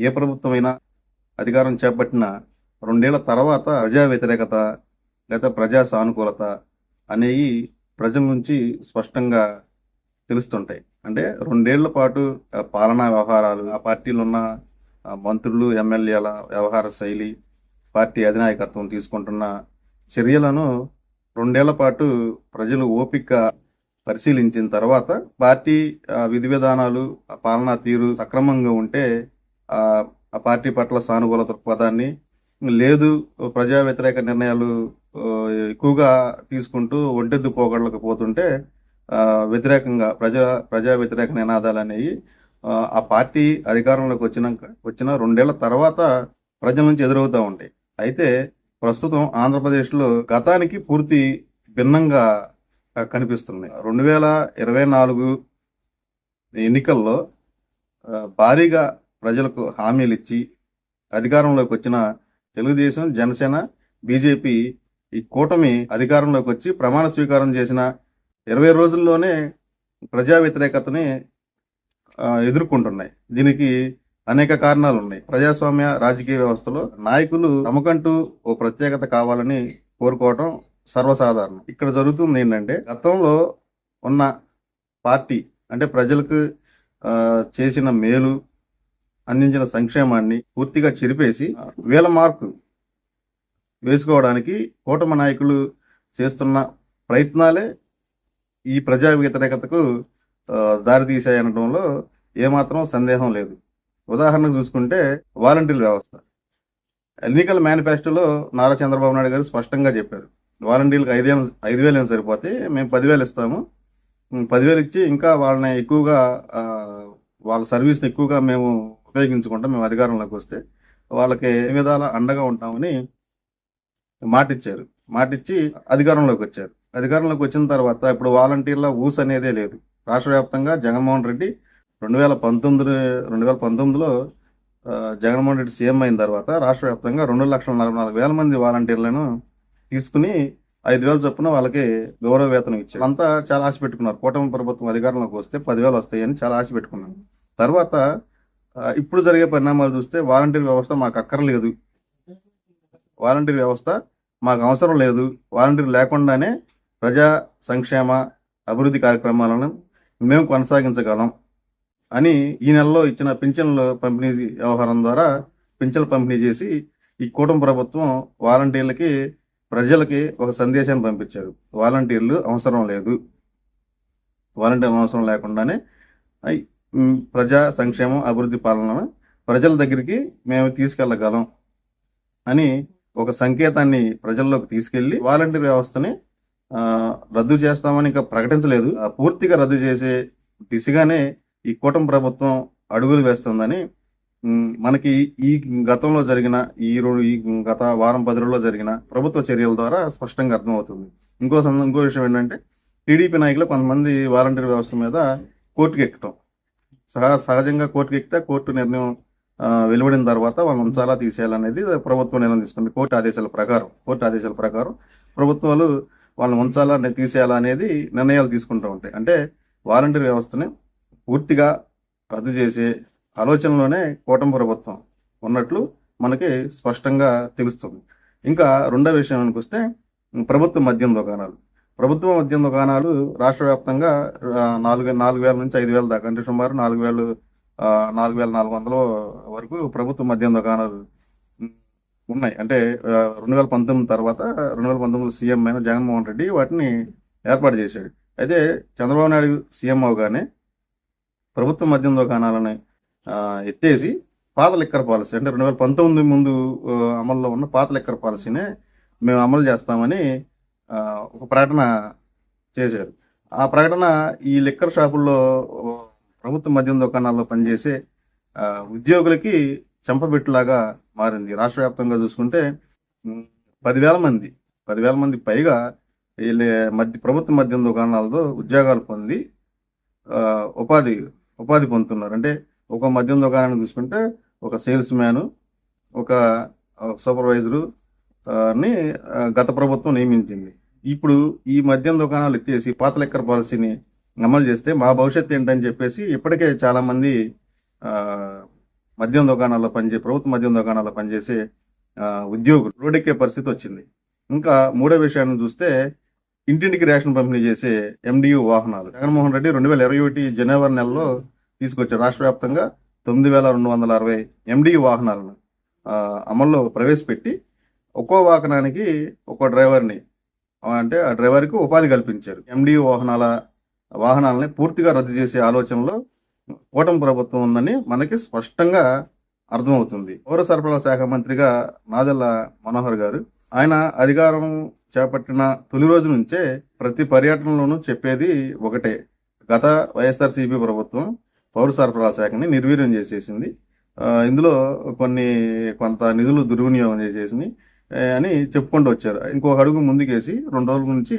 ఏ ప్రభుత్వమైనా అధికారం చేపట్టిన రెండేళ్ళ తర్వాత ప్రజా వ్యతిరేకత లేదా ప్రజా సానుకూలత అనేవి ప్రజల నుంచి స్పష్టంగా తెలుస్తుంటాయి. అంటే రెండేళ్ళ పాటు పాలనా వ్యవహారాలు ఆ పార్టీలో ఉన్న మంత్రులు ఎమ్మెల్యేల వ్యవహార శైలి పార్టీ అధినాయకత్వం తీసుకుంటున్న చర్యలను రెండేళ్ళ పాటు ప్రజలు ఓపిక పరిశీలించిన తర్వాత పార్టీ విధి విధానాలు ఆ పాలనా తీరు సక్రమంగా ఉంటే ఆ పార్టీ పట్ల సానుకూల దృక్పథాన్ని లేదు ప్రజా వ్యతిరేక నిర్ణయాలు ఎక్కువగా తీసుకుంటూ ఒంటెద్దు పోగడలకు పోతుంటే వ్యతిరేకంగా ప్రజా ప్రజా వ్యతిరేక నినాదాలు అనేవి ఆ, పార్టీ అధికారంలోకి వచ్చినాక వచ్చిన రెండేళ్ళ తర్వాత ప్రజల నుంచి ఎదురవుతూ ఉంటాయి. అయితే ప్రస్తుతం ఆంధ్రప్రదేశ్లో గతానికి పూర్తి భిన్నంగా కనిపిస్తుంది రెండు వేల ఇరవై నాలుగు ఎన్నికల్లో భారీగా ప్రజలకు హామీలు ఇచ్చి అధికారంలోకి వచ్చిన తెలుగుదేశం జనసేన బీజేపీ ఈ కూటమి అధికారంలోకి వచ్చి ప్రమాణ స్వీకారం చేసిన ఇరవై రోజుల్లోనే ప్రజా వ్యతిరేకతని ఎదుర్కొంటున్నాయి. దీనికి అనేక కారణాలు ఉన్నాయి ప్రజాస్వామ్య రాజకీయ వ్యవస్థలో నాయకులు తమకంటూ ఓ ప్రత్యేకత కావాలని కోరుకోవటం సర్వసాధారణం. ఇక్కడ జరుగుతుంది ఏంటంటే గతంలో ఉన్న పార్టీ అంటే ప్రజలకు చేసిన మేలు అందించిన సంక్షేమాన్ని పూర్తిగా చెరిపేసి వేల మార్కు వేసుకోవడానికి కూటమి నాయకులు చేస్తున్న ప్రయత్నాలే ఈ ప్రజా వ్యతిరేకతకు ఆ, దారితీశాయనడంలో ఏమాత్రం సందేహం లేదు. ఉదాహరణకు చూసుకుంటే వాలంటీర్ వ్యవస్థ. ఎన్నికల మేనిఫెస్టోలో నారా చంద్రబాబు నాయుడు గారు స్పష్టంగా చెప్పారు. వాలంటీర్లకు ఐదేళ్ళు ఐదు వేలు ఏం సరిపోతే మేము పదివేలు ఇస్తాము. పదివేలు ఇచ్చి ఇంకా వాళ్ళని ఎక్కువగా వాళ్ళ సర్వీస్ని ఎక్కువగా మేము ఉపయోగించుకుంటాం. మేము అధికారంలోకి వస్తే వాళ్ళకి ఏ విధాల అండగా ఉంటామని మాటిచ్చారు. మాటిచ్చి అధికారంలోకి వచ్చారు. అధికారంలోకి వచ్చిన తర్వాత ఇప్పుడు వాలంటీర్ల ఊస్ అనేదే లేదు. రాష్ట్ర వ్యాప్తంగా జగన్మోహన్ రెడ్డి రెండు వేల పంతొమ్మిది రెండు వేల పంతొమ్మిదిలో జగన్మోహన్ రెడ్డి సీఎం అయిన తర్వాత రాష్ట్ర వ్యాప్తంగా రెండు లక్షల నలభై నాలుగు వేల మంది వాలంటీర్లను తీసుకుని ఐదు వేల చొప్పున వాళ్ళకి గౌరవ వేతనం ఇచ్చారు. అంతా చాలా ఆశ పెట్టుకున్నారు. కూటమి ప్రభుత్వం అధికారంలోకి వస్తే పదివేలు వస్తాయని చాలా ఆశ పెట్టుకున్నారు తర్వాత ఇప్పుడు జరిగే పరిణామాలు చూస్తే వాలంటీర్ వ్యవస్థ మాకు అక్కర్లేదు. వాలంటీర్ వ్యవస్థ మాకు అవసరం లేదు. వాలంటీర్ లేకుండానే ప్రజా సంక్షేమ అభివృద్ధి కార్యక్రమాలను మేము కొనసాగించగలం అని ఈ నెలలో ఇచ్చిన పింఛన్ల పంపిణీ వ్యవహారం ద్వారా పింఛన్లు పంపిణీ చేసి ఈ కూటమి ప్రభుత్వం వాలంటీర్లకి ప్రజలకి ఒక సందేశాన్ని పంపించారు. వాలంటీర్లు అవసరం లేదు. వాలంటీర్ అవసరం లేకుండానే ప్రజా సంక్షేమం అభివృద్ధి పాలన ప్రజల దగ్గరికి మేము తీసుకెళ్ళగలం అని ఒక సంకేతాన్ని ప్రజల్లోకి తీసుకెళ్ళి వాలంటీర్ వ్యవస్థని రద్దు చేస్తామని ఇంకా ప్రకటించలేదు. ఆ, పూర్తిగా రద్దు చేసే దిశగానే ఈ కూటమి ప్రభుత్వం అడుగులు వేస్తుందని మనకి ఈ గతంలో జరిగిన ఈ రోజు ఈ గత వారం పది రోజుల్లో జరిగిన ప్రభుత్వ చర్యల ద్వారా స్పష్టంగా అర్థమవుతుంది. ఇంకో సం- ఇంకో విషయం ఏంటంటే టీడీపీ నాయకులు కొంతమంది వాలంటీర్ వ్యవస్థ మీద కోర్టుకి ఎక్కటం సహ సహజంగా కోర్టుకి ఎక్కితే కోర్టు నిర్ణయం వెలువడిన తర్వాత వాళ్ళని ఉంచాలా తీసేయాలనేది ప్రభుత్వం నిర్ణయం తీసుకుంది. కోర్టు ఆదేశాల ప్రకారం కోర్టు ఆదేశాల ప్రకారం ప్రభుత్వాలు వాళ్ళని ఉంచాలా తీసేయాలా అనేది నిర్ణయాలు తీసుకుంటూ ఉంటాయి. అంటే వాలంటీర్ వ్యవస్థని పూర్తిగా రద్దు చేసే ఆలోచనలోనే కూటమి ప్రభుత్వం ఉన్నట్లు మనకి స్పష్టంగా తెలుస్తుంది. ఇంకా రెండో విషయానికి వస్తే ప్రభుత్వ మద్యం దుకాణాలు. ప్రభుత్వ మద్యం దుకాణాలు రాష్ట్ర వ్యాప్తంగా నాలుగు నాలుగు వేల నుంచి ఐదు వేల దాకా అంటే సుమారు నాలుగు వేలు నాలుగు వేల నాలుగు వందల వరకు ప్రభుత్వ మద్యం దుకాణాలు ఉన్నాయి. అంటే రెండు వేల పంతొమ్మిది తర్వాత రెండు వేల పంతొమ్మిది సీఎం అయిన జగన్మోహన్ రెడ్డి వాటిని ఏర్పాటు చేశాడు. అయితే చంద్రబాబు నాయుడు సీఎం అవగానే ప్రభుత్వ మద్యం దుకాణాలని ఎత్తేసి పాత లిక్కర్ పాలసీ అంటే రెండు వేల పంతొమ్మిది ముందు అమల్లో ఉన్న పాత లిక్కర్ పాలసీనే మేము అమలు చేస్తామని ఒక ప్రకటన చేశారు. ఆ ప్రకటన ఈ లిక్కర్ షాపుల్లో ప్రభుత్వ మద్యం దుకాణాల్లో పనిచేసే ఉద్యోగులకి చెంపబెట్టులాగా మారింది. రాష్ట్ర వ్యాప్తంగా చూసుకుంటే పదివేల మంది పదివేల మంది పైగా వీళ్ళ మధ్య ప్రభుత్వ మద్యం దుకాణాలతో ఉద్యోగాలు పొంది ఉపాధి ఉపాధి పొందుతున్నారు. అంటే ఒక మద్యం దుకాణాన్ని చూసుకుంటే ఒక సేల్స్ మ్యాను ఒక సూపర్వైజరు ని గత ప్రభుత్వం నియమించింది. ఇప్పుడు ఈ మద్యం దుకాణాలు ఎత్తేసి పాత లెక్కర్ పాలసీని అమలు చేస్తే మా భవిష్యత్తు ఏంటని చెప్పేసి ఇప్పటికే చాలామంది మద్యం దుకాణాల్లో పనిచే ప్రభుత్వ మద్యం దుకాణాల్లో పనిచేసే ఉద్యోగులు రోడ్డెక్కే పరిస్థితి వచ్చింది. ఇంకా మూడో విషయాన్ని చూస్తే ఇంటింటికి రేషన్ పంపిణీ చేసే ఎండియు వాహనాలు. జగన్మోహన్ రెడ్డి రెండు వేల ఇరవై ఒకటి జనవరి నెలలో తీసుకొచ్చారు. రాష్ట్ర వ్యాప్తంగా తొమ్మిది వేల రెండు వందల అరవై ఎండియు వాహనాలను అమల్లో ప్రవేశపెట్టి ఒక్కో వాహనానికి ఒక్కో డ్రైవర్ని అంటే ఆ డ్రైవర్కి ఉపాధి కల్పించారు. ఎండి వాహనాల వాహనాలని పూర్తిగా రద్దు చేసే ఆలోచనలో కూటమి ప్రభుత్వం ఉందని మనకి స్పష్టంగా అర్థమవుతుంది. పౌర సరఫరాల శాఖ మంత్రిగా నాదెల్ల మనోహర్ గారు ఆయన అధికారం చేపట్టిన తొలి రోజు నుంచే ప్రతి పర్యటనలోనూ చెప్పేది ఒకటే. గత వైఎస్ఆర్సీపీ ప్రభుత్వం పౌర సరఫరాల శాఖని నిర్వీర్యం చేసేసింది. ఇందులో కొన్ని కొంత నిధులు దుర్వినియోగం చేసేసింది. అని చెప్పుకుంటూ వచ్చారు. ఇంకొక అడుగు ముందుకేసి రెండు రోజుల నుంచి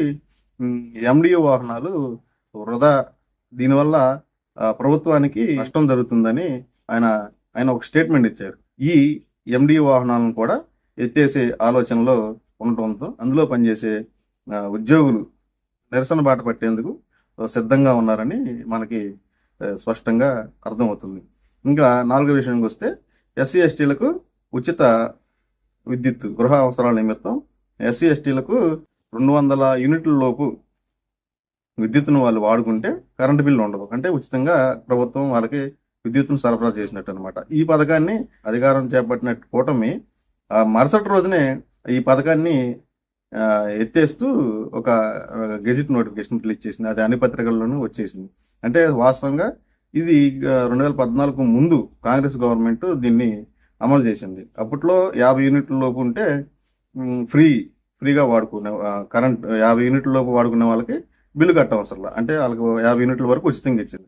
ఎండిఓ వాహనాలు వృధా. దీనివల్ల ప్రభుత్వానికి నష్టం జరుగుతుందని ఆయన ఆయన ఒక స్టేట్మెంట్ ఇచ్చారు. ఈ ఎండి వాహనాలను కూడా ఎత్తేసే ఆలోచనలో ఉండటంతో అందులో పనిచేసే ఉద్యోగులు నిరసన బాట పట్టేందుకు సిద్ధంగా ఉన్నారని మనకి స్పష్టంగా అర్థమవుతుంది. ఇంకా నాలుగో విషయానికి వస్తే ఎస్సీ ఎస్టీలకు ఉచిత విద్యుత్ గృహ అవసరాల నిమిత్తం ఎస్సీ ఎస్టీలకు రెండు వందల యూనిట్ల లోపు విద్యుత్తును వాళ్ళు వాడుకుంటే కరెంటు బిల్లు ఉండదు. అంటే ఉచితంగా ప్రభుత్వం వాళ్ళకి విద్యుత్తును సరఫరా చేసినట్టు అనమాట ఈ పథకాన్ని అధికారం చేపట్టిన కూటమి ఆ మరుసటి రోజునే ఈ పథకాన్ని ఎత్తేస్తూ ఒక గెజిట్ నోటిఫికేషన్ రిలీజ్ చేసింది. అది అన్ని పత్రికల్లోనూ వచ్చేసింది. అంటే వాస్తవంగా ఇది రెండు వేల పద్నాలుగు ముందు కాంగ్రెస్ గవర్నమెంట్ దీన్ని అమలు చేసింది. అప్పట్లో యాభై యూనిట్ల లోపు ఉంటే ఫ్రీ ఫ్రీగా వాడుకునే కరెంట్ యాభై యూనిట్ల లోపు వాడుకునే వాళ్ళకి బిల్లు కట్టవసరం అంటే వాళ్ళకి యాభై యూనిట్ల వరకు ఉచితంగా ఇచ్చింది.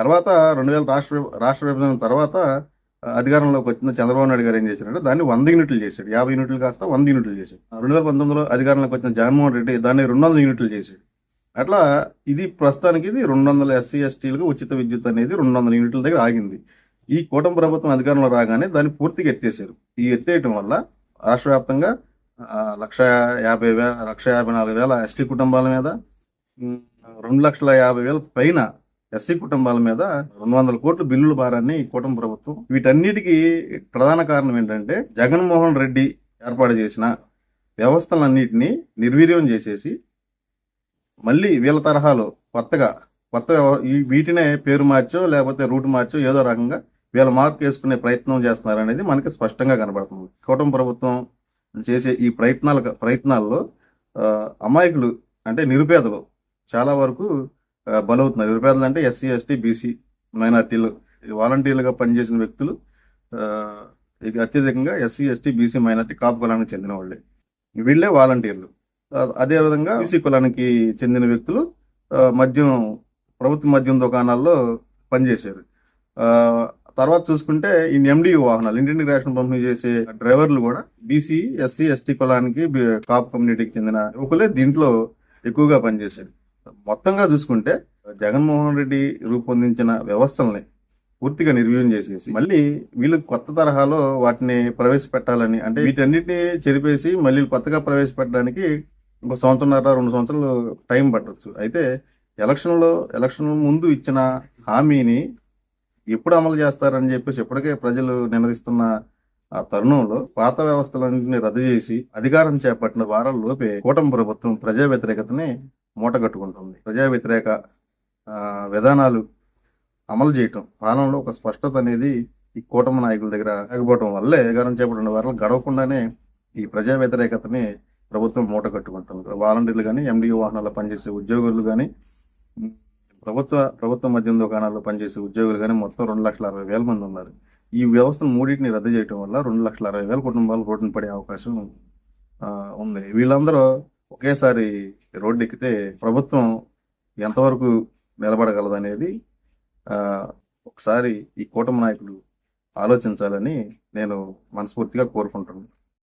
తర్వాత రెండు వేల రాష్ట్ర రాష్ట్ర విభజన తర్వాత అధికారంలోకి వచ్చిన చంద్రబాబు నాయుడు గారు ఏం చేశారంటే దాన్ని వంద యూనిట్లు చేశాడు. యాభై యూనిట్లు కాస్త వంద యూనిట్లు చేశాడు. రెండు వేల పంతొమ్మిదిలో అధికారంలోకి వచ్చిన జగన్మోహన్ రెడ్డి దాన్ని రెండు వందల యూనిట్లు చేశాడు. అట్లా ఇది ప్రస్తుతానికి ఇది రెండు వందల ఎస్సీ ఎస్టీలకు ఉచిత విద్యుత్ అనేది రెండు వందల యూనిట్ల దగ్గర ఆగింది. ఈ కూటమి ప్రభుత్వం అధికారంలో రాగానే దాన్ని పూర్తిగా ఎత్తేసారు. ఈ ఎత్తేయటం వల్ల రాష్ట్ర వ్యాప్తంగా లక్ష యాభై వేల లక్ష యాభై నాలుగు వేల ఎస్టీ కుటుంబాల మీద రెండు లక్షల యాభై వేల పైన ఎస్సీ కుటుంబాల మీద రెండు వందల కోట్ల బిల్లుల భారాన్ని ఈ కూటమి ప్రభుత్వం వీటన్నిటికీ ప్రధాన కారణం ఏంటంటే జగన్మోహన్ రెడ్డి ఏర్పాటు చేసిన వ్యవస్థలన్నిటినీ నిర్వీర్యం చేసేసి మళ్ళీ వీళ్ళ తరహాలో కొత్తగా కొత్త వ్యవ- వీటినే పేరు మార్చో లేకపోతే రూట్ మార్చో ఏదో రకంగా వీళ్ళ మార్క్ వేసుకునే ప్రయత్నం చేస్తున్నారు అనేది మనకి స్పష్టంగా కనబడుతుంది. కూటమి ప్రభుత్వం చేసే ఈ ప్రయత్నాల ప్రయత్నాల్లో అమాయకులు అంటే నిరుపేదలు చాలా వరకు బలవుతున్నారు. నిరుపేదలు అంటే ఎస్సీ ఎస్టీ బీసీ మైనార్టీలు. వాలంటీర్లుగా పనిచేసిన వ్యక్తులు ఇక అత్యధికంగా SC ST BC minority Kapu కులానికి చెందిన వాళ్ళే. వీళ్ళే వాలంటీర్లు. అదేవిధంగా బీసీ కులానికి చెందిన వ్యక్తులు మద్యం ప్రభుత్వ మద్యం దుకాణాల్లో పనిచేశారు. తర్వాత చూసుకుంటే ఈ ఎండి వాహనాలు ఇంటింటికి రేషన్ పంపిణీ చేసే డ్రైవర్లు కూడా బీసీ ఎస్సీ ఎస్టీ కులానికి కాప్ కాపు కమ్యూనిటీకి చెందిన యువకులే దీంట్లో ఎక్కువగా పనిచేశారు మొత్తంగా చూసుకుంటే జగన్మోహన్ రెడ్డి రూపొందించిన వ్యవస్థల్ని పూర్తిగా నిర్వీర్యం చేసేసి మళ్ళీ వీళ్ళు కొత్త తరహాలో వాటిని ప్రవేశపెట్టాలని అంటే వీటన్నిటిని చెరిపేసి మళ్ళీ కొత్తగా ప్రవేశపెట్టడానికి ఒక సంవత్సరంన్నర రెండు సంవత్సరాలు టైం పట్టవచ్చు అయితే ఎలక్షన్లో ఎలక్షన్ ముందు ఇచ్చిన హామీని ఎప్పుడు అమలు చేస్తారని చెప్పేసి ఇప్పటికే ప్రజలు నినదిస్తున్న ఆ తరుణంలో పాత వ్యవస్థలన్నింటినీ రద్దు చేసి అధికారం చేపట్టిన వారాల లోపే కూటమి ప్రభుత్వం ప్రజా వ్యతిరేకతని మూటగట్టుకుంటుంది. ప్రజా వ్యతిరేక విధానాలు అమలు చేయటం పాలనలో ఒక స్పష్టత అనేది ఈ కూటమి నాయకుల దగ్గర లేకపోవడం వల్లే అధికారం చేపట్టిన వారాలు గడవకుండానే ఈ ప్రజా వ్యతిరేకతని ప్రభుత్వం మూట కట్టుకుంటుంది వాలంటీర్లు కానీ ఎండిఓ వాహనాల్లో పనిచేసే ఉద్యోగులు కానీ ప్రభుత్వ ప్రభుత్వ మద్యం దుకాణాల్లో పనిచేసే ఉద్యోగులు కానీ మొత్తం రెండు లక్షల అరవై వేల మంది ఉన్నారు. ఈ వ్యవస్థను మూడింటిని రద్దు చేయడం వల్ల రెండు లక్షల అరవై వేల కుటుంబాలు రోడ్డున పడే అవకాశం ఉంది. వీళ్ళందరూ ఒకేసారి రోడ్డు ఎక్కితే ప్రభుత్వం ఎంతవరకు నిలబడగలదనేది ఒకసారి ఈ కూటమి నాయకులు ఆలోచించాలని నేను మనస్ఫూర్తిగా కోరుకుంటున్నాను.